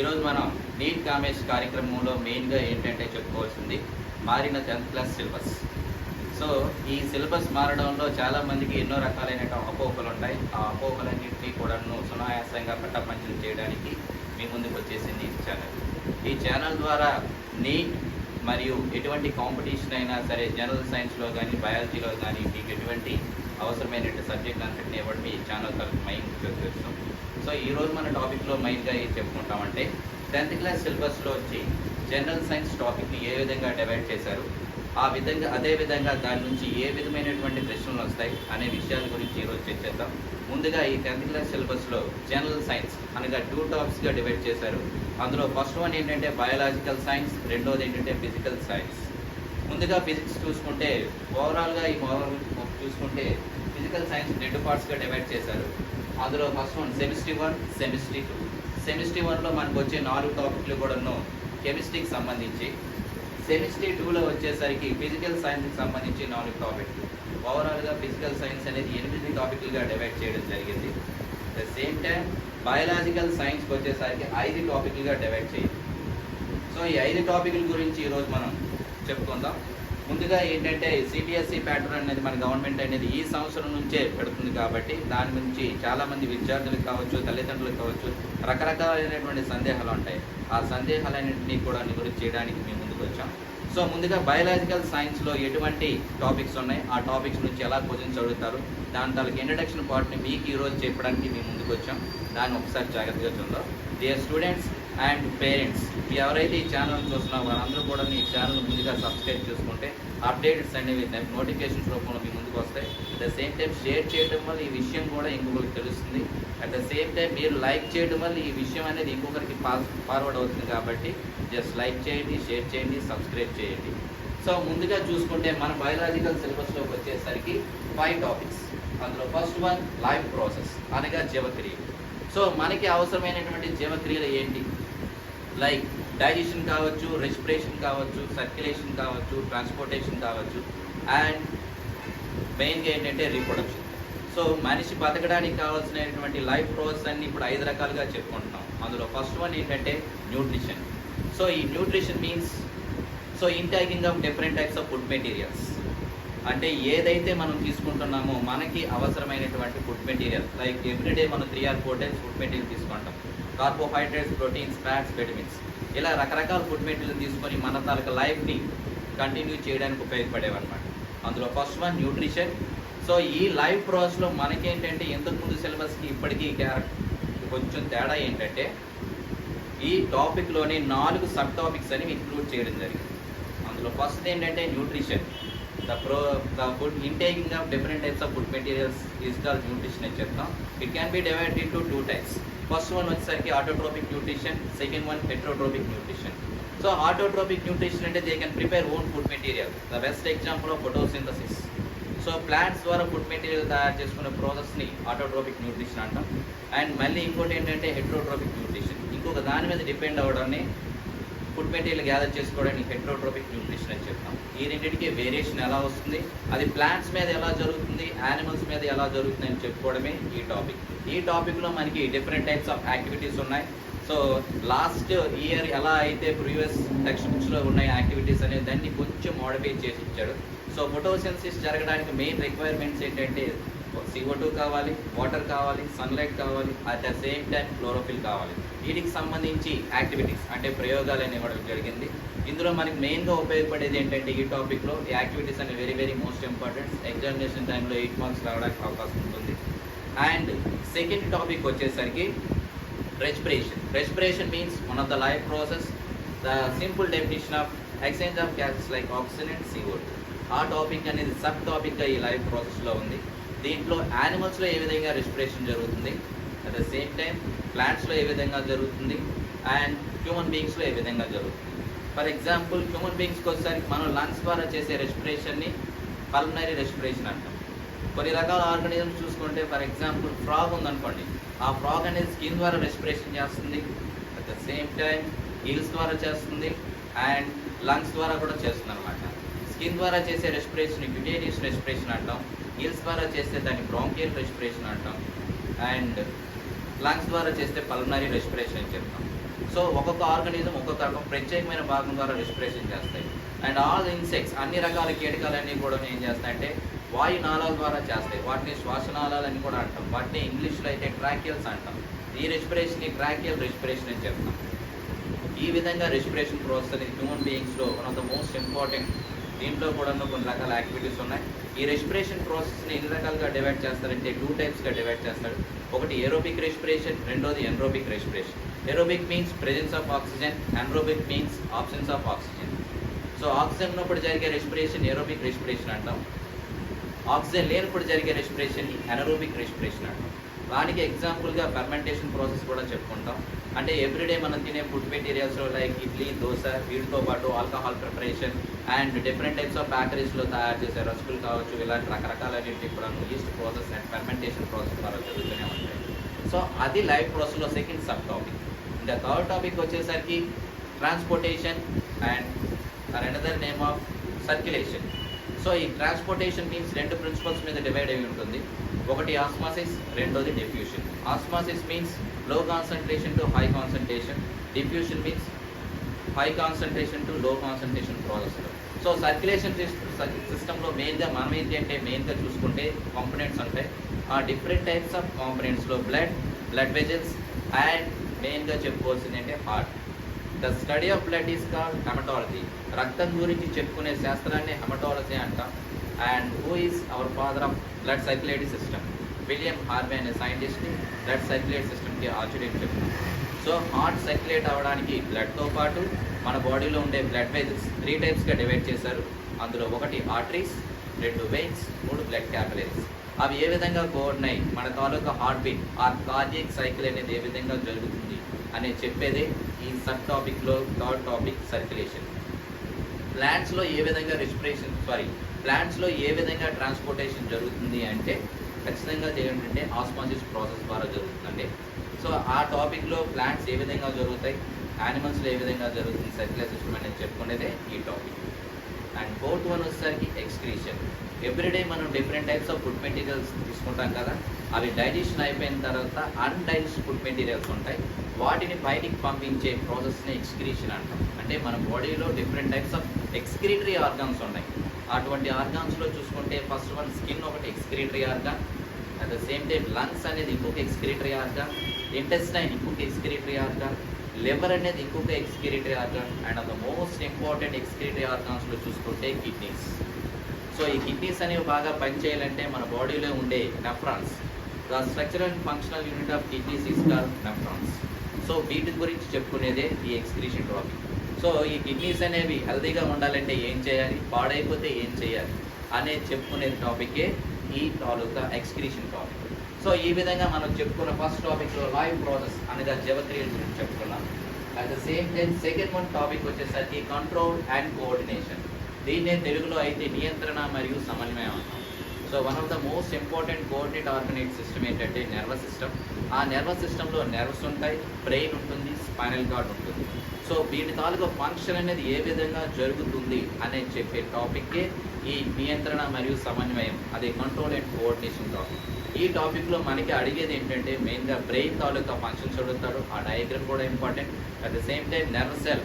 ఈరోజు మనం నీట్ కామేష్ కార్యక్రమంలో మెయిన్గా ఏంటంటే చెప్పుకోవాల్సింది మారిన టెన్త్ క్లాస్ సిలబస్. సో ఈ సిలబస్ మారడంలో చాలామందికి ఎన్నో రకాలైన అపోహలు ఉంటాయి. ఆ అపోహలన్నింటినీ కూడాను సునాయాసంగా పట్టపంచం చేయడానికి మీ ముందుకు వచ్చేసింది ఈ ఛానల్. ఈ ఛానల్ ద్వారా నీట్ మరియు ఎటువంటి కాంపిటీషన్ అయినా సరే జనరల్ సైన్స్లో కానీ బయాలజీలో కానీ మీకు ఎటువంటి అవసరమైనటువంటి సబ్జెక్ట్ అంతటిని ఇవ్వడం ఈ ఛానల్ తరఫు మైండ్ చేస్తాం. సో ఈరోజు మన టాపిక్లో మెయిన్గా ఏం చెప్పుకుంటామంటే టెన్త్ క్లాస్ సిలబస్లో వచ్చి జనరల్ సైన్స్ టాపిక్ని ఏ విధంగా డివైడ్ చేశారు ఆ విధంగా అదే విధంగా దాని నుంచి ఏ విధమైనటువంటి ప్రశ్నలు వస్తాయి అనే విషయాల గురించి ఈరోజు చర్చిద్దాం. ముందుగా ఈ టెన్త్ క్లాస్ సిలబస్లో జనరల్ సైన్స్ అనగా టూ టాప్స్గా డివైడ్ చేశారు. అందులో ఫస్ట్ వన్ ఏంటంటే బయాలజికల్ సైన్స్ రెండోది ఏంటంటే ఫిజికల్ సైన్స్ ముందుగా ఫిజిక్స్ చూసుకుంటే ఓవరాల్గా ఈ ఓవరాల్ చూసుకుంటే ఫిజికల్ సైన్స్ రెండు పార్ట్స్గా డివైడ్ చేశారు. అందులో first one semester one semester two semester వన్లో మనకు వచ్చే నాలుగు టాపిక్లు కూడాను కెమిస్ట్రీకి సంబంధించి. సెమిస్ట్రీ టూలో వచ్చేసరికి ఫిజికల్ సైన్స్కి సంబంధించి నాలుగు టాపిక్లు ఓవరాల్గా ఫిజికల్ సైన్స్ అనేది ఎనిమిది టాపిక్లుగా డివైడ్ చేయడం జరిగింది. ద సేమ్ టైం బయాలజికల్ సైన్స్కి వచ్చేసరికి ఐదు టాపిక్లుగా డివైడ్ చేయాలి సో ఈ ఐదు టాపిక్ల గురించి ఈరోజు మనం చెప్పుకుందాం. ముందుగా ఏంటంటే సిబిఎస్ఈ ప్యాటర్న్ అనేది మన గవర్నమెంట్ అనేది ఈ సంవత్సరం నుంచే పెడుతుంది కాబట్టి దాని నుంచి చాలామంది విద్యార్థులకు కావచ్చు తల్లిదండ్రులకు కావచ్చు రకరకాలైనటువంటి సందేహాలు ఉంటాయి. ఆ సందేహాలన్నింటినీ కూడా నివృత్తి చేయడానికి మేము ముందుకు వచ్చాం. సో ముందుగా బయాలజికల్ సైన్స్లో ఎటువంటి టాపిక్స్ ఉన్నాయి? ఆ టాపిక్స్ నుంచి ఎలా క్వశ్చన్స్ అడుగుతారు? దాని తాలూకు ఇంట్రడక్షన్ పార్ట్ని మీకు ఈరోజు చెప్పడానికి మేము ముందుకు వచ్చాం. దాన్ని ఒకసారి జాగ్రత్తగా చూద్దాం. They students and parents. ఎవరైతే ఈ ఛానల్ చూస్తున్నారో వారందరూ కూడా మీ ఛానల్ ముందుగా సబ్స్క్రైబ్ చేసుకుంటే అప్డేట్స్ అనేవి నోటిఫికేషన్స్ రూపంలో మీ ముందుకు వస్తాయి. At the same time share చేయడం వల్ల ఈ విషయం కూడా ఇంకొకరికి తెలుస్తుంది. అట్ ద సేమ్ టైం మీరు లైక్ చేయడం వల్ల ఈ విషయం అనేది ఇంకొకరికి ఫార్వర్డ్ అవుతుంది కాబట్టి జస్ట్ లైక్ చేయండి షేర్ చేయండి సబ్స్క్రైబ్ చేయండి. సో ముందుగా చూసుకుంటే మన బయాలజికల్ సిలబస్లోకి వచ్చేసరికి ఫైవ్ టాపిక్స్ అందులో ఫస్ట్ వన్ లైఫ్ ప్రాసెస్ అనగా జీవక్రియలు సో మనకి అవసరమైనటువంటి జీవక్రియలు ఏంటి? లైక్ డైజెషన్ కావచ్చు రెస్పిరేషన్ కావచ్చు సర్క్యులేషన్ కావచ్చు ట్రాన్స్పోర్టేషన్ కావచ్చు అండ్ మెయిన్గా ఏంటంటే రీప్రొడక్షన్ సో మనిషి బతకడానికి కావాల్సినటువంటి లైఫ్ ప్రాసెస్ అన్ని ఇప్పుడు ఐదు రకాలుగా చెప్పుకుంటున్నాం. అందులో ఫస్ట్ వన్ ఏంటంటే న్యూట్రిషన్ సో ఈ nutrition means so intaking of different types of food materials అంటే ఏదైతే మనం తీసుకుంటున్నామో మనకి అవసరమైనటువంటి ఫుడ్ మెటీరియల్ లైక్ ఎవ్రీడే మనం three or four times food material తీసుకుంటాం. Carbohydrates proteins fats vitamins. ఇలా రకరకాల ఫుడ్ మెటీరియల్ తీసుకొని మన తాలూకా లైఫ్ని కంటిన్యూ చేయడానికి ఉపయోగపడేవన్నమాట. అందులో ఫస్ట్ వన్ న్యూట్రిషన్. సో ఈ లైఫ్ ప్రాసెస్లో మనకేంటంటే ఇంతకుముందు సిలబస్కి ఇప్పటికీ కొంచెం తేడా ఏంటంటే ఈ టాపిక్లోనే నాలుగు సబ్ టాపిక్స్ అని ఇంక్లూడ్ చేయడం జరిగింది. అందులో ఫస్ట్ ఏంటంటే nutrition. The pro the food intaking of different types of food materials is call nutrition అని చెప్తాం. It can be divide into two types first one వచ్చేసరికి autotrophic nutrition second one heterotrophic nutrition so autotrophic nutrition అంటే they can prepare own food material the best example of photosynthesis so plants ద్వారా food material తయారు చేసుకునే ప్రాసెస్ని autotrophic nutrition అంటాం. And మళ్ళీ ఇంకోటి ఏంటంటే హెట్రోట్రోపిక్ న్యూట్రిషన్ ఇంకొక దాని మీద డిపెండ్ అవ్వడాన్ని ఫుడ్ మెటీరియల్ గ్యాదర్ చేసుకోవడానికి హెట్రోట్రోపిక్ న్యూట్రిషన్ అని చెప్తాం. ఈ రెండింటికి వేరియేషన్ ఎలా వస్తుంది? అది ప్లాంట్స్ మీద ఎలా జరుగుతుంది? యానిమల్స్ మీద ఎలా జరుగుతుంది అని చెప్పుకోవడమే ఈ టాపిక్ ఈ టాపిక్లో మనకి డిఫరెంట్ టైప్స్ ఆఫ్ యాక్టివిటీస్ ఉన్నాయి. సో లాస్ట్ ఇయర్ ఎలా అయితే ప్రీవియస్ టెక్స్ట్ బుక్స్లో ఉన్న యాక్టివిటీస్ అనేది దాన్ని కొంచెం మోడిఫై చేసి ఇచ్చాడు. సో ఫోటోసెన్సిస్ జరగడానికి మెయిన్ రిక్వైర్మెంట్స్ ఏంటంటే సిఓ టూ కావాలి వాటర్ కావాలి సన్లైట్ కావాలి at the same time chlorophyll కావాలి. వీటికి సంబంధించి యాక్టివిటీస్ అంటే ప్రయోగాలు అని ఇవ్వడం జరిగింది. ఇందులో మనకి మెయిన్గా ఉపయోగపడేది ఏంటంటే ఈ టాపిక్లో ఈ యాక్టివిటీస్ అనేవి very very most important examination టైంలో ఎయిట్ మార్క్స్ రావడానికి అవకాశం ఉంటుంది. అండ్ సెకండ్ టాపిక్ వచ్చేసరికి respiration respiration means one of the life process the simple definition of exchange of gases like oxygen and CO ఆ టాపిక్ అనేది sub టాపిక్గా ఈ life ప్రాసెస్లో ఉంది. దీంట్లో యానిమల్స్లో ఏ విధంగా రెస్పిరేషన్ జరుగుతుంది? అట్ ద సేమ్ టైం ప్లాంట్స్లో ఏ విధంగా జరుగుతుంది? అండ్ హ్యూమన్ బీయింగ్స్లో ఏ విధంగా జరుగుతుంది? ఫర్ ఎగ్జాంపుల్ హ్యూమన్ బీయింగ్స్కి వచ్చేసరికి మనం లంగ్స్ ద్వారా చేసే రెస్పిరేషన్ని పల్మనరీ రెస్పిరేషన్ అంటాం. కొన్ని రకాల ఆర్గానిజమ్స్ చూసుకుంటే ఫర్ ఎగ్జాంపుల్ ఫ్రాగ్ ఉందనుకోండి. ఆ ఫ్రాగ్ అనేది స్కిన్ ద్వారా రెస్పిరేషన్ చేస్తుంది. At the same time gills ద్వారా చేస్తుంది. అండ్ లంగ్స్ ద్వారా కూడా చేస్తుంది అనమాట స్కిన్ ద్వారా చేసే రెస్పిరేషన్ క్యూటేనియస్ రెస్పిరేషన్ అంటాం. హీల్స్ ద్వారా చేస్తే దాన్ని బ్రాంకియల్ రెస్పిరేషన్ అంటాం. అండ్ లంగ్స్ ద్వారా చేస్తే పల్మనరీ రెస్పిరేషన్ అని చెప్తాం. సో ఒక్కొక్క ఆర్గనిజం ఒక్కొక్క రకం ప్రత్యేకమైన భాగం ద్వారా రెస్పిరేషన్ చేస్తాయి. అండ్ ఆల్ ఇన్సెక్ట్స్ అన్ని రకాల కీటకాలన్నీ కూడా ఏం చేస్తాయంటే వాయు నాళాల ద్వారా చేస్తాయి. వాటిని శ్వాసనాళాలు అని కూడా అంటాం. వాటిని ఇంగ్లీష్లో అయితే ట్రాక్యల్స్ అంటాం. ఈ రెస్పిరేషన్ని ట్రాక్యల్ రెస్పిరేషన్ అని చెప్తాం. ఈ విధంగా రెస్పిరేషన్ ప్రాసెస్ అనేది human బీయింగ్స్లో one of the most important దీంట్లో కూడా కొన్ని రకాల యాక్టివిటీస్ ఉన్నాయి. ఈ రెస్పిరేషన్ ప్రాసెస్ని ఎన్ని రకాలుగా డివైడ్ చేస్తారంటే టూ టైప్స్గా డివైడ్ చేస్తారు. ఒకటి ఏరోబిక్ రెస్పిరేషన్ రెండోది anaerobic respiration aerobic means presence of oxygen anaerobic means absence of oxygen so oxygen ఉన్నప్పుడు జరిగే రెస్పిరేషన్ ఏరోబిక్ రెస్పిరేషన్ అంటాం. ఆక్సిజన్ లేనప్పుడు జరిగే రెస్పిరేషన్ ఎనరోబిక్ రెస్పిరేషన్ అంటాం. దానికి ఎగ్జాంపుల్గా ఫర్మెంటేషన్ ప్రాసెస్ కూడా చెప్పుకుంటాం. అంటే ఎవ్రీడే మనం తినే food materials like idli dosa వీటితో పాటు alcohol preparation and different types of బేకరీస్లో తయారు చేసే రసుకులు కావచ్చు ఇలాంటి రకరకాలన్నింటికి కూడా yeast process and fermentation process ద్వారా జరుగుతూనే ఉంటాయి సో అది లైవ్ ప్రాసెస్లో సెకండ్ సబ్ టాపిక్ ఇంకా థర్డ్ టాపిక్ వచ్చేసరికి transportation and another name of circulation so ఈ ట్రాన్స్పోర్టేషన్ మీన్స్ రెండు ప్రిన్సిపల్స్ మీద డివైడ్ అయి ఉంటుంది. ఒకటి ఆస్మాసిస్ రెండోది diffusion. Osmosis మీన్స్లో concentration to high concentration diffusion means high concentration to low. Concentration ప్రాసెస్లో సో సర్క్యులేషన్ సిస్టంలో మెయిన్గా మనం ఏంటి అంటే మెయిన్గా చూసుకుంటే కాంపనెంట్స్ ఉంటాయి. ఆ డిఫరెంట్ టైప్స్ ఆఫ్ కాంపనెంట్స్లో బ్లడ్ బ్లడ్ వెజల్స్ అండ్ మెయిన్గా చెప్పుకోవాల్సింది అంటే heart the study of blood is called haematology రక్తం గురించి చెప్పుకునే శాస్త్రాన్ని హెమటాలజీ అంటాం. And who is our father of blood circulatory system William Harvey అనే సైంటిస్ట్ని బ్లడ్ సర్క్యులేట్ సిస్టమ్కి ఆశ్చర్యం సో హార్ట్ సర్క్యులేట్ అవ్వడానికి బ్లడ్తో పాటు మన బాడీలో ఉండే బ్లడ్ వెజల్స్ త్రీ టైప్స్గా డివైడ్ చేశారు. అందులో ఒకటి ఆర్టరీస్ రెండు వెయిన్స్ మూడు బ్లడ్ క్యాపిలరీస్ అవి ఏ విధంగా కోడినాయి మన తాలూకా హార్ట్ బీట్ ఆ కార్డియక్ సైకిల్ అనేది ఏ విధంగా జరుగుతుంది అనే చెప్పేదే ఈ సబ్ టాపిక్లో థర్డ్ టాపిక్ సర్క్యులేషన్ ప్లాంట్స్లో ఏ విధంగా రెస్పిరేషన్ సారీ ప్లాంట్స్లో ఏ విధంగా ట్రాన్స్పోర్టేషన్ జరుగుతుంది అంటే ఖచ్చితంగా ఏంటంటే ఆస్మాసిస్ ప్రాసెస్ ద్వారా జరుగుతుందండి. సో ఆ టాపిక్లో ప్లాంట్స్ ఏ విధంగా జరుగుతాయి యానిమల్స్లో ఏ విధంగా జరుగుతుంది సర్క్యులర్ సిస్టమ్ అనేది చెప్పుకునేదే ఈ టాపిక్ అండ్ ఫోర్త్ వన్ వచ్చేసరికి ఎక్స్క్రీషన్ ఎవ్రీడే మనం different types of food materials తీసుకుంటాం కదా అవి డైజెషన్ అయిపోయిన తర్వాత అన్డైజెస్ట్ ఫుడ్ మెటీరియల్స్ ఉంటాయి. వాటిని బయటికి పంపించే ప్రాసెస్ని ఎక్స్క్రీషన్ అంటాం. అంటే మన బాడీలో different types of excretory organs ఉన్నాయి. అటువంటి ఆర్గాన్స్లో చూసుకుంటే ఫస్ట్ వన్ స్కిన్ ఒకటి excretory organ at the same time lungs అనేది ఇంకొక ఎక్స్క్రీటరీ ఆర్గాన్ ఇంటెస్టైన్ ఇంకొక ఎక్స్క్రీటరీ ఆర్గాన్ లివర్ అనేది ఇంకొక excretory organ and the most important excretory ఆర్గాన్స్లో చూసుకుంటే కిడ్నీస్. సో ఈ కిడ్నీస్ అనేవి బాగా పనిచేయాలంటే మన బాడీలో ఉండే nephrons the structural and functional unit of kidneys is call nephrons so వీటి గురించి చెప్పుకునేదే ఈ ఎక్స్క్రీషన్ టాపిక్. సో ఈ కిడ్నీస్ అనేవి హెల్తీగా ఉండాలంటే ఏం చేయాలి? పాడైపోతే ఏం చేయాలి? అనేది చెప్పుకునే టాపికే ఈ తాలూకా ఎక్స్క్రీషన్ టాపిక్ సో ఈ విధంగా మనం చెప్పుకున్న ఫస్ట్ టాపిక్లో లైవ్ ప్రాసెస్ అనగా జీవక్రియలు గురించి చెప్పుకున్నాం. At the same time second one topic వచ్చేసరికి కంట్రోల్ అండ్ కోఆర్డినేషన్ దీన్నే తెలుగులో అయితే నియంత్రణ మరియు సమన్వయం అంటాం. So one of the most important coordinate organise system ఏంటంటే నర్వస్ సిస్టమ్ ఆ నర్వస్ సిస్టంలో నర్వ్స్ ఉంటాయి బ్రెయిన్ ఉంటుంది స్పైనల్ కార్డ్ ఉంటుంది. సో వీటి తాలూకా ఫంక్షన్ అనేది ఏ విధంగా జరుగుతుంది అనే చెప్పే టాపిక్కే ఈ నియంత్రణ మరియు సమన్వయం అదే కంట్రోల్ అండ్ కోఆర్డినేషన్ టాపిక్ ఈ టాపిక్లో మనకి అడిగేది ఏంటంటే మెయిన్గా బ్రెయిన్ తాలూకా ఫంక్షన్స్ అడుగుతాడు ఆ డయాగ్రామ్ కూడా important at the same time nerve cell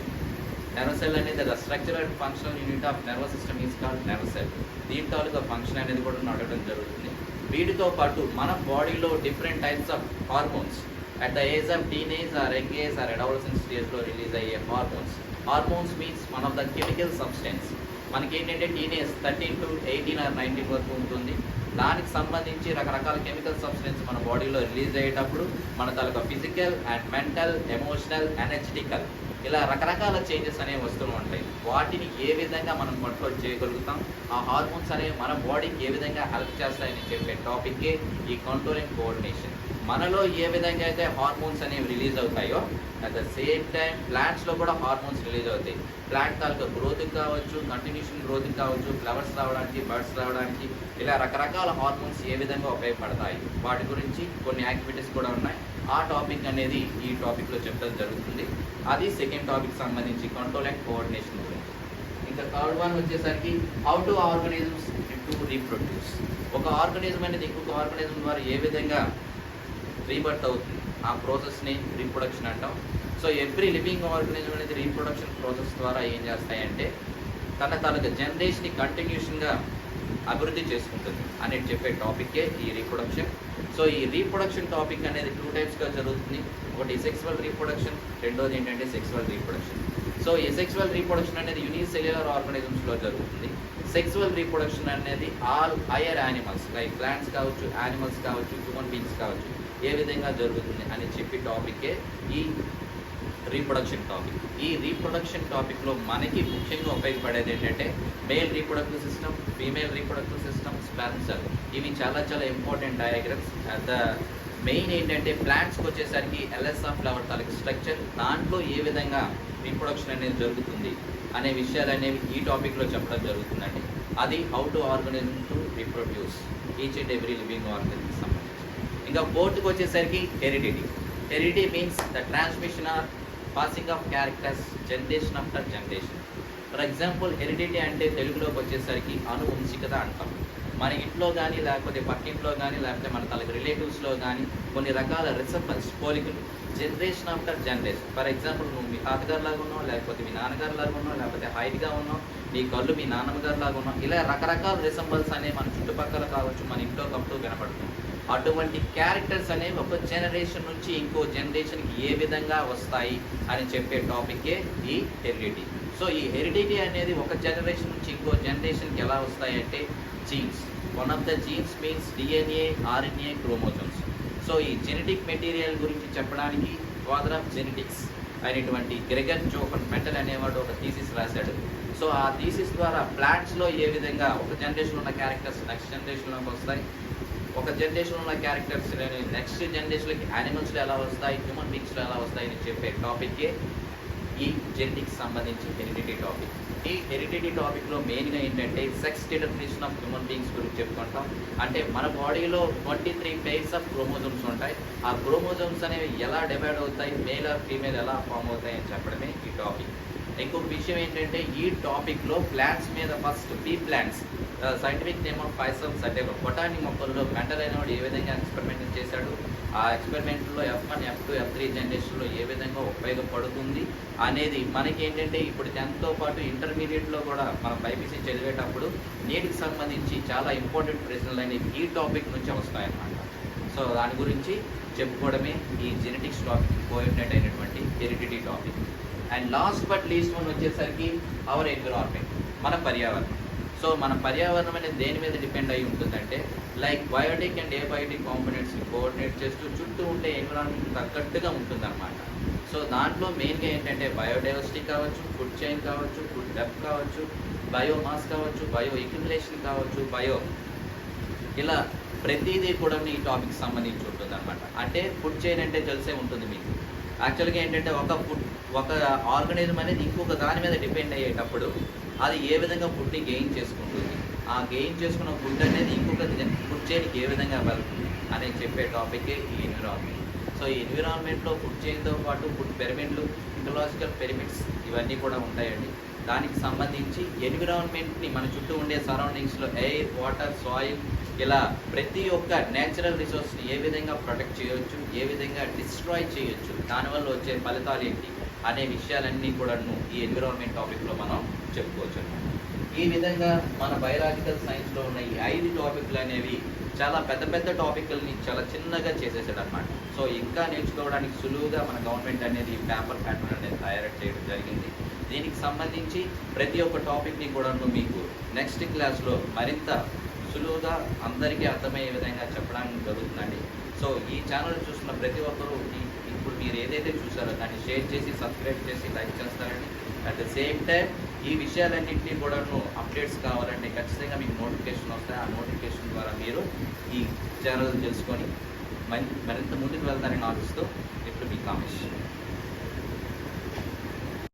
nerve cell అనేది the structure and functional unit of nervous system is called nerve cell దీని తాలూకా ఫంక్షన్ అనేది కూడా నడవడం జరుగుతుంది. వీటితో పాటు మన బాడీలో different types of hormones at the age of teenage or young age or adolescent స్టేజ్లో రిలీజ్ అయ్యే hormones hormones means one of the chemical substance మనకి ఏంటంటే teenage thirteen to eighteen or nineteen వరకు ఉంటుంది. దానికి సంబంధించి రకరకాల కెమికల్ సబ్స్టెన్స్ మన బాడీలో రిలీజ్ అయ్యేటప్పుడు మన తాలూకా physical and mental emotional energetical ఇలా రకరకాల చేంజెస్ అనేవి వస్తూ ఉంటాయి. వాటిని ఏ విధంగా మనం కంట్రోల్ చేయగలుగుతాం? ఆ హార్మోన్స్ అనేవి మన బాడీకి ఏ విధంగా హెల్ప్ చేస్తాయని చెప్పే టాపిక్కే ఈ కంట్రోలింగ్ కోఆర్డినేషన్ మనలో ఏ విధంగా అయితే హార్మోన్స్ అనేవి రిలీజ్ అవుతాయో అట్ ద సేమ్ టైం ప్లాంట్స్లో కూడా హార్మోన్స్ రిలీజ్ అవుతాయి. ప్లాంట్ తాలూకా గ్రోత్కి కావచ్చు కంటిన్యూషన్ గ్రోత్కి కావచ్చు ఫ్లవర్స్ రావడానికి బర్డ్స్ రావడానికి ఇలా రకరకాల హార్మోన్స్ ఏ విధంగా ఉపయోగపడతాయి. వాటి గురించి కొన్ని యాక్టివిటీస్ కూడా ఉన్నాయి. ఆ టాపిక్ అనేది ఈ టాపిక్లో చెప్పడం జరుగుతుంది. అది సెకండ్ టాపిక్ సంబంధించి కంట్రోల్ అండ్ కోఆర్డినేషన్ గురించి. ఇంకా థర్డ్ వన్ వచ్చేసరికి how to organisms to reproduce ఒక ఆర్గనిజం అనేది ఇంకొక ఆర్గనిజం ద్వారా ఏ విధంగా రీబర్త్ అవుతుంది. ఆ ప్రాసెస్ని రీప్రొడక్షన్ అంటాం. సో ఎవ్రీ లివింగ్ ఆర్గనిజం అనేది రీప్రొడక్షన్ ప్రాసెస్ ద్వారా ఏం చేస్తాయంటే తన తనకు జనరేషన్ని కంటిన్యూషన్గా అభివృద్ధి చేసుకుంటుంది అనేది చెప్పే టాపిక్కే ఈ రీప్రొడక్షన్ సో ఈ రీప్రొడక్షన్ టాపిక్ అనేది టూ టైప్స్గా జరుగుతుంది. ఒకటి సెక్సువల్ రీప్రొడక్షన్ రెండోది ఏంటంటే సెక్సువల్ రీప్రొడక్షన్ సో ఈ సెక్సువల్ రీప్రొడక్షన్ అనేది యూనిసెల్యులర్ ఆర్గనిజమ్స్లో జరుగుతుంది. సెక్సువల్ రీప్రొడక్షన్ అనేది all higher animals like plants కావచ్చు యానిమల్స్ కావచ్చు హ్యూమన్ బీయింగ్స్ కావచ్చు ఏ విధంగా జరుగుతుంది అని చెప్పి టాపికే ఈ రీప్రొడక్షన్ టాపిక్ ఈ రీప్రొడక్షన్ టాపిక్లో మనకి ముఖ్యంగా ఉపయోగపడేది ఏంటంటే male reproductive system female reproductive system sperm cell ఇవి చాలా చాలా ఇంపార్టెంట్ డయాగ్రామ్స్ ద మెయిన్ ఏంటంటే ప్లాంట్స్కి వచ్చేసరికి ఎల్ఎస్ఆ ఫ్లవర్ తాలూకు స్ట్రక్చర్ దాంట్లో ఏ విధంగా రీప్రొడక్షన్ అనేది జరుగుతుంది అనే విషయాలు అనేవి ఈ టాపిక్లో చెప్పడం జరుగుతుందండి. అది how to organise to reproduce each and every living organism ఇంకా ఫోర్త్కి వచ్చేసరికి heredity. Heredity means the transmission or passing of characters generation after generation for example heredity అంటే తెలుగులోకి వచ్చేసరికి అనువంశికత అంటాం. మన ఇంట్లో కానీ లేకపోతే పక్కింట్లో కానీ లేకపోతే మన తలకి రిలేటివ్స్లో కానీ కొన్ని రకాల రిసెప్టర్స్ పోలికలు generation after generation for example నువ్వు మీ తాతగారు లాగా ఉన్నావు లేకపోతే మీ నాన్నగారు లాగా ఉన్నావు లేకపోతే హైట్గా ఉన్నావు నీ కళ్ళు మీ నాన్నగారు లాగా ఉన్నావు ఇలా రకరకాల రిసెంబల్స్ అనేవి మన చుట్టుపక్కల కావచ్చు మన ఇంట్లో కప్పుడు వినపడుతుంది అటువంటి క్యారెక్టర్స్ అనేవి ఒక జనరేషన్ నుంచి ఇంకో జనరేషన్కి ఏ విధంగా వస్తాయి అని చెప్పే టాపికే ఈ హెరిడిటీ సో ఈ హెరిడిటీ అనేది ఒక జనరేషన్ నుంచి ఇంకో జనరేషన్కి ఎలా వస్తాయి అంటే genes one of the genes means DNA RNA chromosomes so ఈ జెనెటిక్ మెటీరియల్ గురించి చెప్పడానికి ఫాదర్ ఆఫ్ జెనెటిక్స్ అయినటువంటి గ్రెగర్ జోఫన్ మెటల్ అనేవాడు ఒక థీసిస్ రాశాడు. సో ఆ థీసిస్ ద్వారా ప్లాంట్స్లో ఏ విధంగా ఒక జనరేషన్ ఉన్న క్యారెక్టర్స్ నెక్స్ట్ జనరేషన్లోకి వస్తాయి? ఒక జనరేషన్ ఉన్న క్యారెక్టర్స్ నెక్స్ట్ జనరేషన్కి యానిమల్స్లో ఎలా వస్తాయి హ్యూమన్ బీయింగ్స్లో ఎలా వస్తాయి అని చెప్పే టాపిక్కే ఈ జెనెటిక్స్ సంబంధించి హెరిడిటీ టాపిక్ ఈ హెరిడిటీ టాపిక్లో మెయిన్గా ఏంటంటే sex determination of human beings గురించి చెప్పుకుంటాం. అంటే మన బాడీలో twenty three pairs of chromosomes ఉంటాయి. ఆ క్రోమోజోమ్స్ అనేవి ఎలా డివైడ్ అవుతాయి మేల్ ఆర్ ఫీమేల్ ఎలా ఫామ్ అవుతాయి అని చెప్పడమే ఈ టాపిక్ ఇంకొక విషయం ఏంటంటే ఈ టాపిక్లో ప్లాంట్స్ మీద first pea plants scientific name of pisum అంటే బొటానీ మొక్కల్లో మెంటల్ అయినవాడు ఏ విధంగా ఎక్స్పెరిమెంట్ చేశాడు? ఆ ఎక్స్పెరిమెంట్లో F one F two F three జనరేషన్లో ఏ విధంగా ఉపయోగపడుతుంది అనేది మనకి ఏంటంటే ఇప్పుడు టెన్త్తో పాటు ఇంటర్మీడియట్లో కూడా మనం బైపీసీ చదివేటప్పుడు నీటికి సంబంధించి చాలా ఇంపార్టెంట్ ప్రశ్నలు అనేవి ఈ టాపిక్ నుంచి వస్తాయన్నమాట. సో దాని గురించి చెప్పుకోవడమే ఈ జెనెటిక్స్ టాపిక్ కోఆర్డినేట్ అయినటువంటి heredity topic and last but least one వచ్చేసరికి అవర్ ఎన్విరాన్మెంట్ మన పర్యావరణం. సో మన పర్యావరణం అనేది దేని మీద డిపెండ్ అయి ఉంటుందంటే లైక్ బయోటిక్ అండ్ ఏబయోటిక్ కాంపోనెంట్స్ని కోఆర్డినేట్ చేస్తూ చుట్టూ ఉండే ఎన్విరాన్మెంట్ తగ్గట్టుగా ఉంటుందన్నమాట. సో దాంట్లో మెయిన్గా ఏంటంటే బయోడైవర్సిటీ కావచ్చు ఫుడ్ చైన్ కావచ్చు ఫుడ్ డెప్ కావచ్చు బయోమాస్ కావచ్చు బయో ఎక్యుమిలేషన్ కావచ్చు బయో. ఇలా ప్రతిదీ కూడా ఈ టాపిక్ సంబంధించి ఉంటుంది అనమాట అంటే ఫుడ్ చైన్ అంటే తెలిసే ఉంటుంది మీకు. యాక్చువల్గా ఏంటంటే ఒక ఫుడ్ ఒక ఆర్గనిజం అనేది ఇంకొక దాని మీద డిపెండ్ అయ్యేటప్పుడు అది ఏ విధంగా ఫుడ్ని గెయిన్ చేసుకుంటుంది? ఆ గెయిన్ చేసుకున్న ఫుడ్ అనేది ఇంకొక ఫుడ్ చైన్కి ఏ విధంగా వెళ్తుంది అనేది చెప్పే టాపికే ఈ ఎన్విరాన్మెంట్ సో ఈ ఎన్విరాన్మెంట్లో ఫుడ్ చైన్తో పాటు ఫుడ్ పిరమిడ్లు ఇంటలాజికల్ పిరమిడ్స్ ఇవన్నీ కూడా ఉంటాయండి. దానికి సంబంధించి ఎన్విరాన్మెంట్ని మన చుట్టూ ఉండే సరౌండింగ్స్లో ఎయిర్ వాటర్ సాయిల్ ఇలా ప్రతి ఒక్క నేచురల్ రిసోర్స్ని ఏ విధంగా ప్రొటెక్ట్ చేయొచ్చు ఏ విధంగా డిస్ట్రాయ్ చేయొచ్చు దానివల్ల వచ్చే ఫలితాలు ఏంటి అనే విషయాలన్నీ కూడాను ఈ ఎన్విరాన్మెంట్ టాపిక్లో మనం చెప్పుకోవచ్చు అన్నమాట ఈ విధంగా మన బయలాజికల్ సైన్స్లో ఉన్న ఈ ఐదు టాపిక్లు అనేవి చాలా పెద్ద పెద్ద టాపిక్లని చాలా చిన్నగా చేసేసాడు అనమాట సో ఇంకా నేర్చుకోవడానికి సులువుగా మన గవర్నమెంట్ అనేది ఈ పేపర్ ప్యాటర్న్ అనేది తయారు చేయడం జరిగింది. దీనికి సంబంధించి ప్రతి ఒక్క టాపిక్ని కూడా మీకు నెక్స్ట్ క్లాస్లో మరింత సులువుగా అందరికీ అర్థమయ్యే విధంగా చెప్పడానికి జరుగుతుందండి. సో ఈ ఛానల్ చూస్తున్న ప్రతి ఒక్కరూ ఇప్పుడు మీరు ఏదైతే చూసారో దాన్ని షేర్ చేసి సబ్స్క్రైబ్ చేసి లైక్ చేస్తారండి అట్ ద సేమ్ టైం ఈ విషయాలన్నింటినీ కూడాను అప్డేట్స్ కావాలంటే ఖచ్చితంగా మీకు నోటిఫికేషన్ వస్తాయి. ఆ నోటిఫికేషన్ ద్వారా మీరు ఈ ఛానల్ తెలుసుకొని మరింత మరింత ముందుకు వెళ్తారని ఆశిస్తూ ఇప్పుడు మీ కామేష్